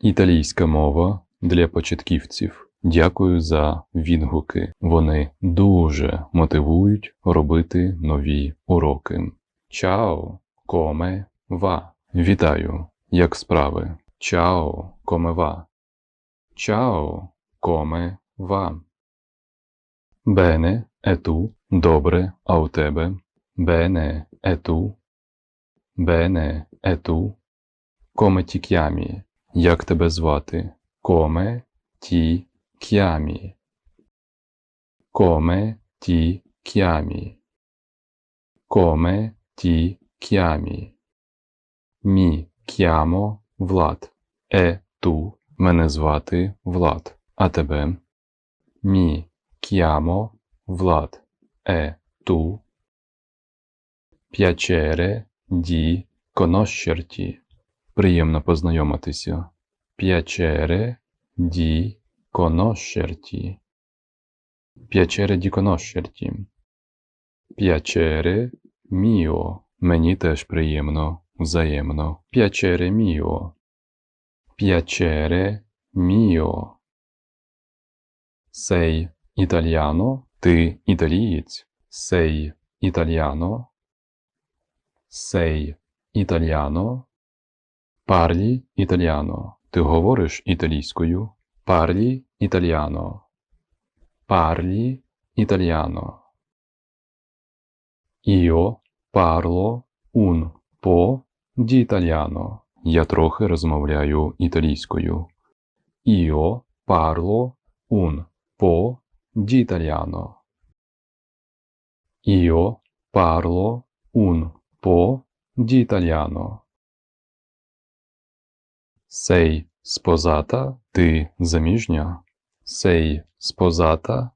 Італійська мова для початківців. Дякую за відгуки. Вони дуже мотивують робити нові уроки. Чао, коме ва. Вітаю, як справи? Чао, коме ва. Чао, коме ва. Бене, ету, добре, а у тебе? Бене, ету. Бене, ету. Коме ті к'ямі. Як тебе звати? Коме ті к'ямі. Коме ті к'ямі. Коме ті к'ямі. Мі к'ямо Влад. Е ту. Мене звати Влад. А тебе? Мі к'ямо Влад. Е ту. П'ячере ді conoscerti. Приємно познайомитися. Piacere di conoscerti. Piacere di conoscerti. Piacere mio. Мені теж приємно, взаємно. Piacere mio. Piacere mio. Sei italiano? Ти італієць? Sei italiano? Sei italiano? Parli italiano. Ти говориш італійською? Parli italiano. Parli italiano. Io parlo un po' di italiano. Я трохи розмовляю італійською. Io parlo un po' di italiano. Io parlo un po' di italiano. Sei sposata? Ти заміжня? Sei sposata?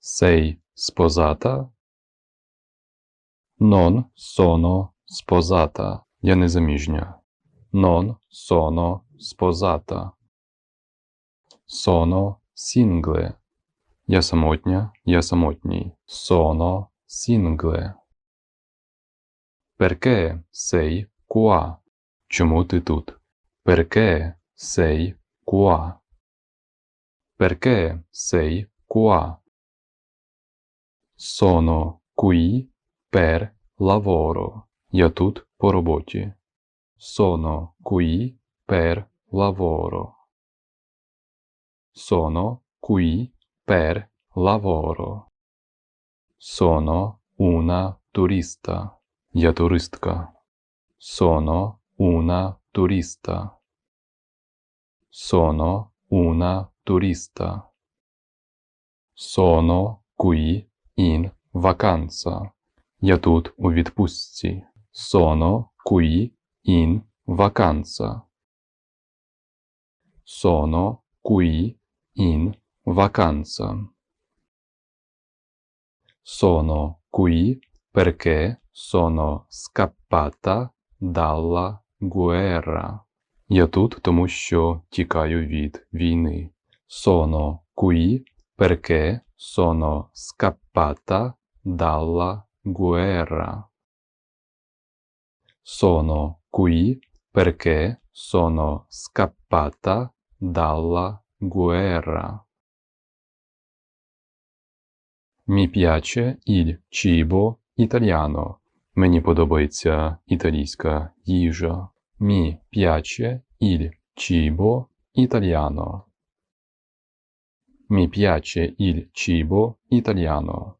Sei sposata? Non sono sposata. Я не заміжня. Non sono sposata. Sono single. Я самотня, я самотній. Sono single. Perché sei qua? Чому ти тут? Perché sei qua? Perché sei qua? Sono qui per lavoro. Я тут по роботі. Sono qui per lavoro. Sono qui per lavoro. Sono una turista. Я туристка. Sono una turista. Sono una turista. Sono qui in vacanza. Я тут у відпустці. Sono qui in vacanza. Sono qui in vacanza. Sono qui perché sono scappata dalla guerra. Я тут, тому що тікаю від війни. Sono qui perché sono scappata dalla guerra. Sono qui perché sono scappata dalla guerra. Mi piace il cibo italiano. Мені подобається італійська їжа. Mi piace il cibo italiano. Mi piace il cibo italiano.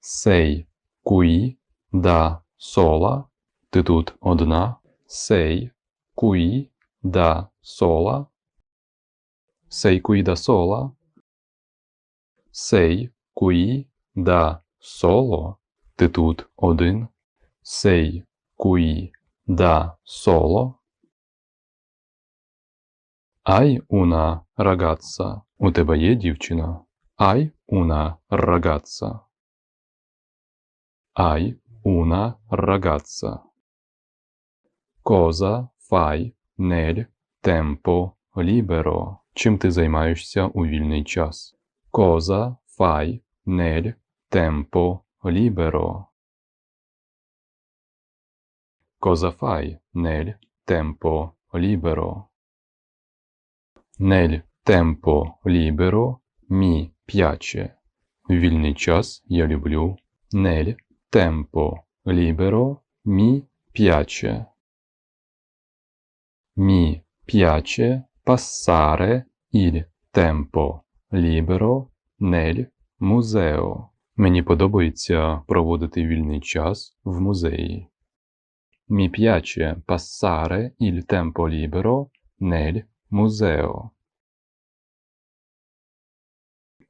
Sei qui da sola. Ти тут одна. Sei qui da sola. Sei qui da sola. Sei qui da solo. Ти тут один. Sei qui da solo. Hai una ragazza. У тебе є дівчина. Hai una ragazza. Hai una ragazza. Cosa fai nel tempo libero? Чим ти займаєшся у вільний час? Cosa fai nel tempo libero? Cosa fai nel tempo libero. Nel tempo libero mi piace. Вільний час я люблю. Nel tempo libero mi piace. Mi piace passare il tempo libero nel museo. Мені подобається проводити вільний час в музеї. Mi piace passare il tempo libero nel museo.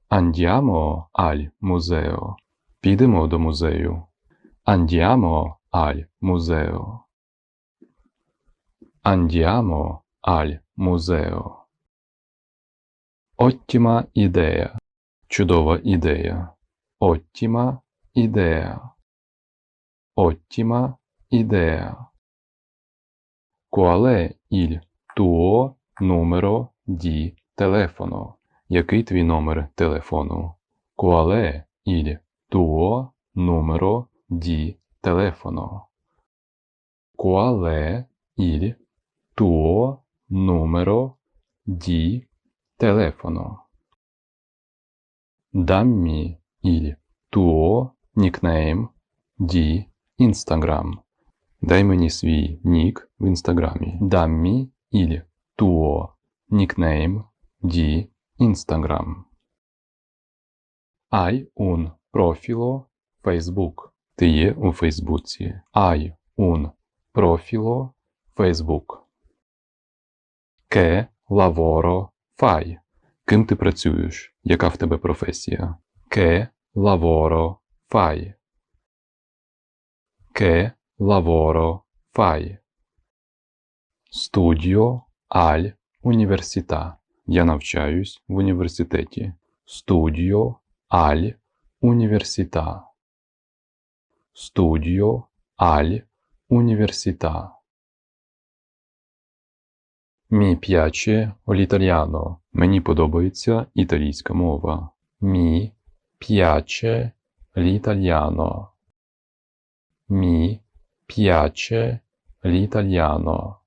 Andiamo al museo. Підемо до музею. Andiamo al museo. Andiamo al museo. Ottima idea. Чудова ідея. Ottima idea. Ottima idea. Qual è il tuo numero di telefono? Який твій номер телефону? Qual è il tuo numero di telefono? Qual è il tuo numero di telefono? Dammi il tuo nickname di Instagram. Дай мені свій нік в інстаграмі. Dammi il tuo nickname di Instagram. Hai un profilo Facebook. Ти є у Фейсбуці. Hai un profilo Facebook. Che lavoro fai? Ким ти працюєш? Яка в тебе професія? Che lavoro fai? Che lavoro fai? Studio al università. Я навчаюсь в університеті. Studio al università. Studio al università. Mi piace l'italiano. Мені подобається італійська мова. Mi piace l'italiano. Mi piace l'italiano.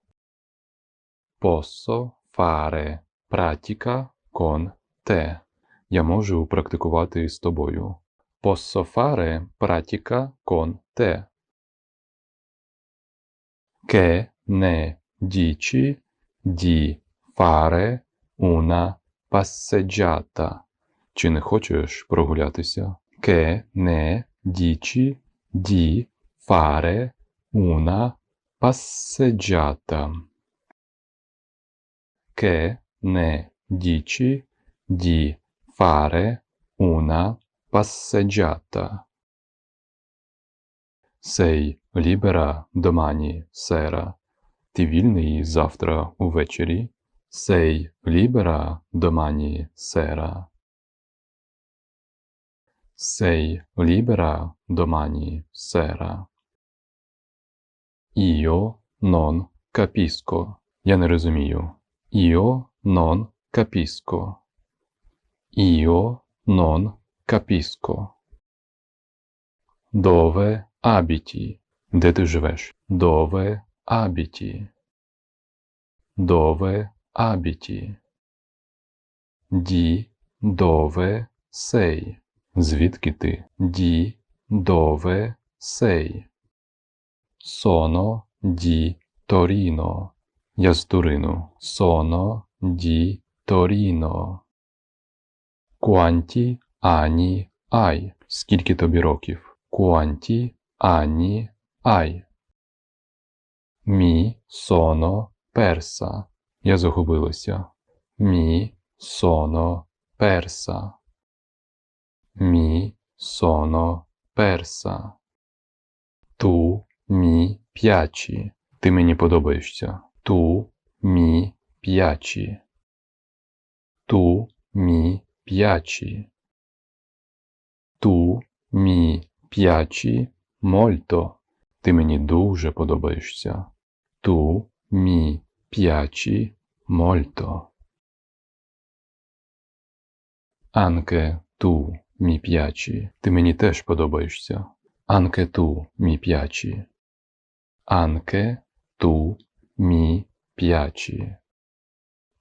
Posso fare pratica con te. Я можу практикувати з тобою. Posso fare pratica con te. Che ne dici di fare una passeggiata? Чи не хочеш прогулятися? Che ne dici di fare una passeggiata? Che ne dici di fare una passeggiata? Sei libera domani sera? Ти вільний завтра увечері? Sei libera domani sera? Sei libera domani sera? Io non capisco. Я не розумію. Io non capisco. Io non capisco. Dove abiti? Де ти живеш? Dove abiti? Dove abiti? Di dove sei? Звідки ти? Di dove sei? Di Torino. Я з Турину. Di Torino. Quanti anni hai? Скільки тобі років? Quanti anni hai? Mi sono persa. Я загубилася. Sono persa. Mi sono persa. Tu piaci. Ти мені подобаєшся. Tu mi piaci. Tu mi piaci. Tu mi piaci molto. Ти мені дуже подобаєшся. Tu mi piaci molto. Anche tu mi piaci. Ти мені теж подобаєшся. Anche tu mi piaci. Anche tu mi п'ячі.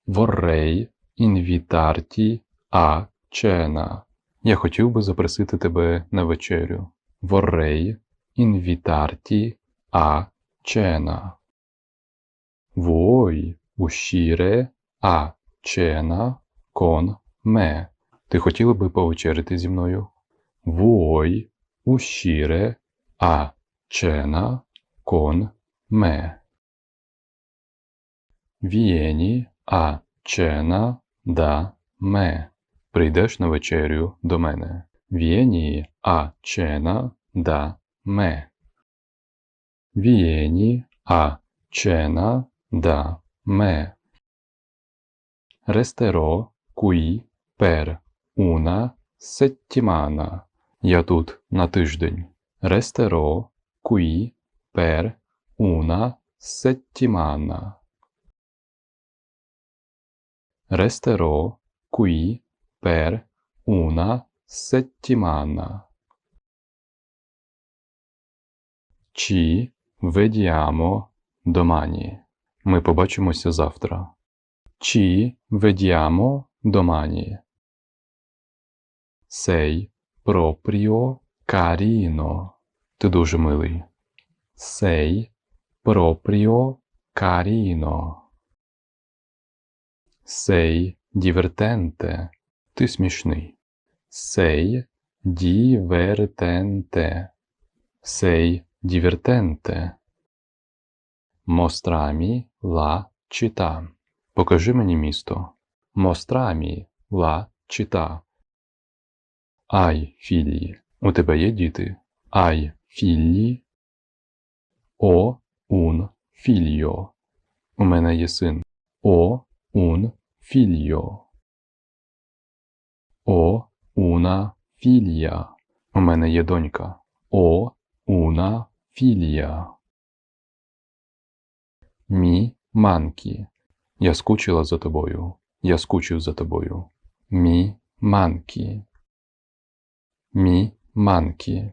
Vorrei invitarti a cena. Я хотів би запросити тебе на вечерю. Vorrei invitarti a cena. Vuoi uscire a cena con me? Ти хотіла би повечеряти зі мною? Vuoi uscire a cena con me? Vieni a cena da me. Прийдеш на вечерю до мене. Vieni a cena da me. Vieni a cena da me. Resterò qui per una settimana. Я тут на тиждень. Resterò qui per una settimana. Resterò qui per una settimana. Ci vediamo domani. Ми побачимося завтра. Ci vediamo domani. Sei proprio carino. Ти дуже милий. Sei proprio carino. Sei divertente. Ти смішний. Sei divertente. Sei divertente. Mostrami la città. Покажи мені місто. Mostrami la città. Ай, філії. У тебе є діти? Ай, філії. О, un figlio. У мене є син. О, un figlio. О, una figlia. У мене є донька. О, una figlia. Мі манкі. Я скучила за тобою. Я скучив за тобою. Мі манкі. Мі манкі.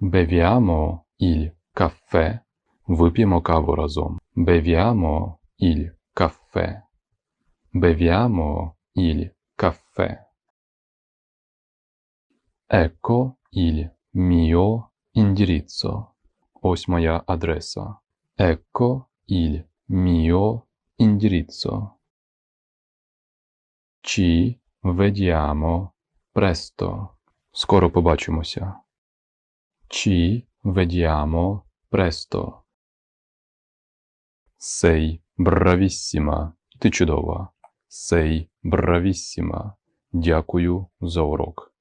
Beviamo il caffè. Вип'ємо каву разом. Beviamo il caffè. Beviamo il caffè. Ecco il mio indirizzo. Ось моя адреса. Ecco il mio indirizzo. Ci vediamo presto. Скоро побачимося. Ci vediamo presto. Sei bravissima. Ти чудова. Sei bravissima. Дякую за урок.